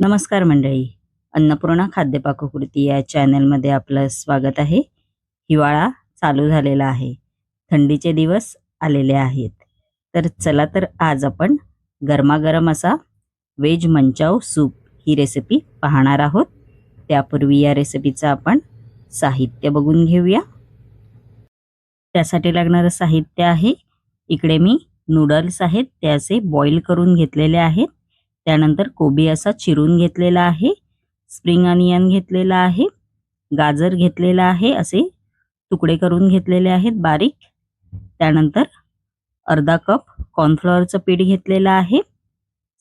नमस्कार मंडळी. अन्नपूर्णा खाद्यपाककृती या चॅनलमध्ये आपलं स्वागत आहे. हिवाळा चालू झालेला आहे. थंडीचे दिवस आलेले आहेत. तर चला तर आज आपण गरमागरम असा वेज मंचाव सूप ही रेसिपी पाहणार आहोत. त्यापूर्वी या रेसिपीचं आपण साहित्य बघून घेऊया. त्यासाठी लागणारं साहित्य आहे. इकडे मी नूडल्स आहेत ते असे बॉईल करून घेतलेले आहेत. त्यानंतर कोबी असा चिरून घेतलेला आहे स्प्रिंग अनियन घेतलेला आहे गाजर घेतलेला आहे असे तुकडे करून घेतलेले आहेत बारीक. त्यानंतर अर्धा कप कॉर्नफ्लॉवरचं पीठ घेतलेलं आहे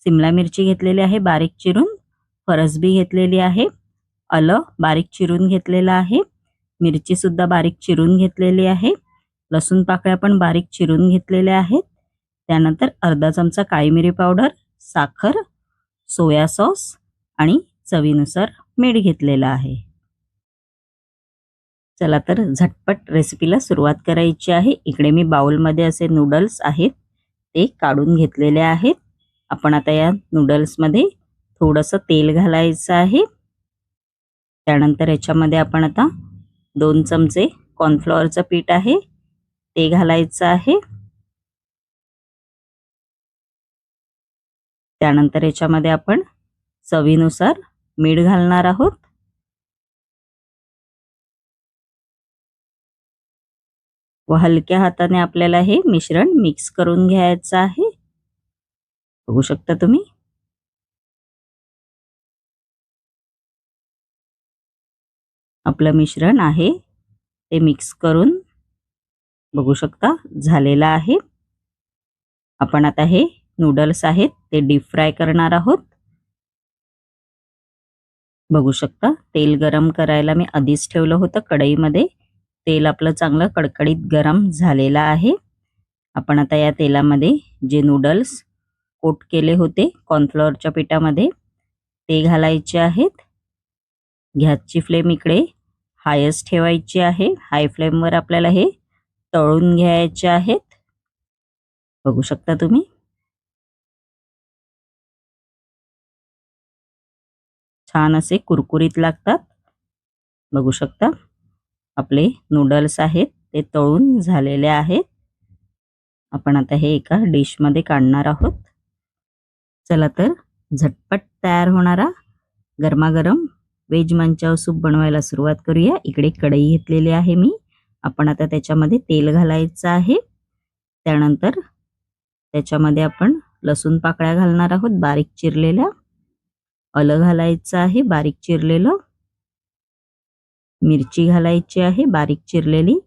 सिमला मिरची घेतलेली आहे बारीक चिरून फरसबी घेतलेली आहे आलं बारीक चिरून घेतलेलं आहे मिरचीसुद्धा बारीक चिरून घेतलेली आहे लसूण पाकळ्या पण बारीक चिरून घेतलेल्या आहेत. त्यानंतर अर्धा चमचा काळी मिरी पावडर साखर सोया सॉस आणि चवीनुसार मीठ घेतलेलं आहे. चला तर झटपट रेसिपीला सुरुवात करायची आहे. इकडे मी बाउलमध्ये असे नूडल्स आहेत ते काढून घेतलेले आहेत. आपण आता या नूडल्समध्ये थोडंसं तेल घालायचं आहे. त्यानंतर याच्यामध्ये आपण आता दोन चमचे कॉर्नफ्लॉवरचं पीठ आहे ते घालायचं आहे. त्यानंतर याच्यामध्ये आपण चवीनुसार मीठ घालणार आहोत. व हलक्या हाताने आपल्याला हे मिश्रण मिक्स करून घ्यायचं आहे. बघू शकता तुम्ही. आपलं मिश्रण आहे ते मिक्स करून बघू शकता झालेलं आहे. आपण आता हे नूडल्स आहेत ते डीप फ्राय करणार आहोत. बघू शकता तेल गरम करायला मी आधीच ठेवलं होतं कढईमध्ये. तेल आपलं चांगलं कडकडीत गरम झालेलं आहे. आपण आता या तेलामध्ये जे नूडल्स कोट केले होते कॉर्नफ्लॉवरच्या पिठामध्ये ते घालायचे आहेत. गॅसची फ्लेम इकडे हायस्ट ठेवायची आहे. हाय फ्लेमवर आपल्याला हे तळून घ्यायचे आहेत. बघू शकता तुम्ही. छान असे कुरकुरीत लागतात. बघू शकता. आपले नूडल्स आहेत ते तळून झालेले आहेत. आपण आता हे एका डिशमध्ये काढणार आहोत. चला तर झटपट तयार होणारा गरमागरम वेज मंचाव सूप बनवायला सुरुवात करूया. इकडे कढई घेतलेली आहे मी. आपण आता त्याच्यामध्ये तेल घालायचं आहे. त्यानंतर त्याच्यामध्ये आपण लसूण पाकळ्या घालणार आहोत बारीक चिरलेल्या. आलं घालायचं आहे बारीक चिरलेलं. मिरची घालायची आहे बारीक चिरलेली.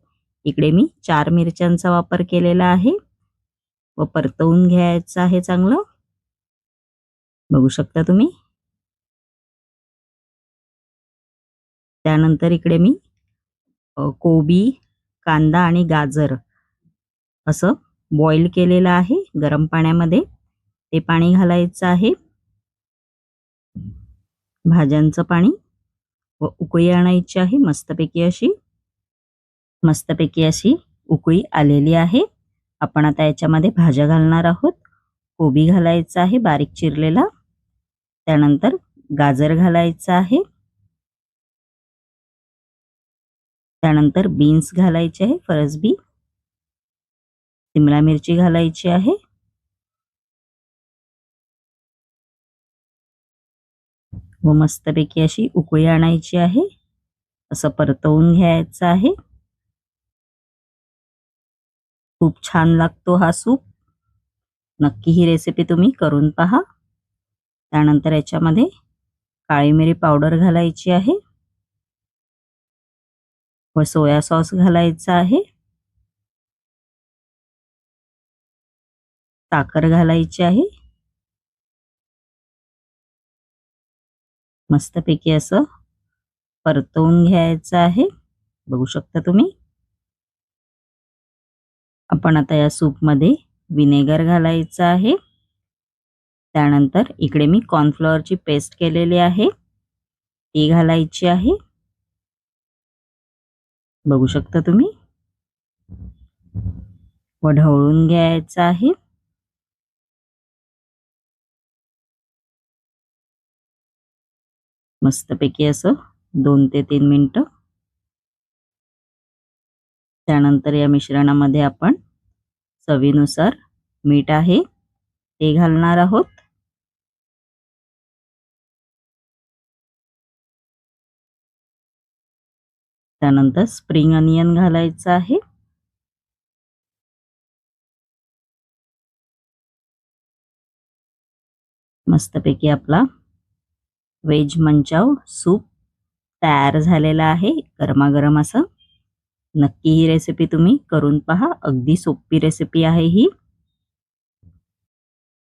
इकडे मी चार मिरच्यांचा वापर केलेला आहे. व परतवून घ्यायचं आहे चांगलं. बघू शकता तुम्ही? त्यानंतर इकडे मी कोबी कांदा आणि गाजर असं बॉईल केलेलं आहे गरम पाण्यामध्ये. ते पाणी घालायचं आहे. भाज्यांचं पाणी व उकळी आणायची आहे. मस्तपैकी अशी मस्तपैकी अशी उकळी आलेली आहे. आपण आता याच्यामध्ये भाज्या घालणार आहोत. कोबी घालायचा आहे बारीक चिरलेला. त्यानंतर गाजर घालायचं आहे. त्यानंतर बीन्स घालायचे आहे. फरसबी शिमला मिरची घालायची आहे. व मस्तपैकी अशी उकळी आणायची आहे. असं परतवून घ्यायचं आहे. खूप छान लागतो हा सूप. नक्की ही रेसिपी तुम्ही करून पहा. त्यानंतर याच्यामध्ये काळी मिरी पावडर घालायची आहे. व सोया सॉस घालायचा आहे. साखर घालायची आहे. मस्तपैकी असं परतवून घ्यायचं आहे. बघू शकता तुम्ही. आपण आता या सूपमध्ये विनेगर घालायचं आहे. त्यानंतर इकडे मी कॉर्नफ्लॉवरची पेस्ट केलेली आहे. ती घालायची आहे. बघू शकता तुम्ही. व ढवळून घ्यायचं आहे. मस्तपैकी असं दोन ते तीन मिनटं. त्यानंतर या मिश्रणामध्ये आपण चवीनुसार मीठ आहे ते घालणार आहोत. त्यानंतर स्प्रिंग अनियन घालायचं आहे. मस्तपैकी आपला वेज मंचाव सूप तयार झालेला आहे. गरमागरम असं. नक्की ही रेसिपी तुम्ही करून पहा. अगदी सोपी रेसिपी आहे ही.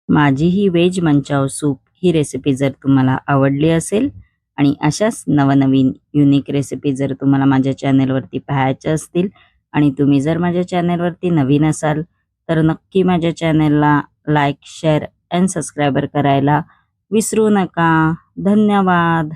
माझी ही वेज मंचाव सूप ही रेसिपी जर तुम्हाला आवडली असेल आणि अशाच नवनवीन युनिक रेसिपी जर तुम्हाला माझ्या चॅनेलवरती पाहायच्या असतील आणि तुम्ही जर माझ्या चॅनेलवरती नवीन असाल तर नक्की माझ्या चॅनेलला लाईक शेअर अँड सबस्क्रायबर करायला विसरू नका. धन्यवाद.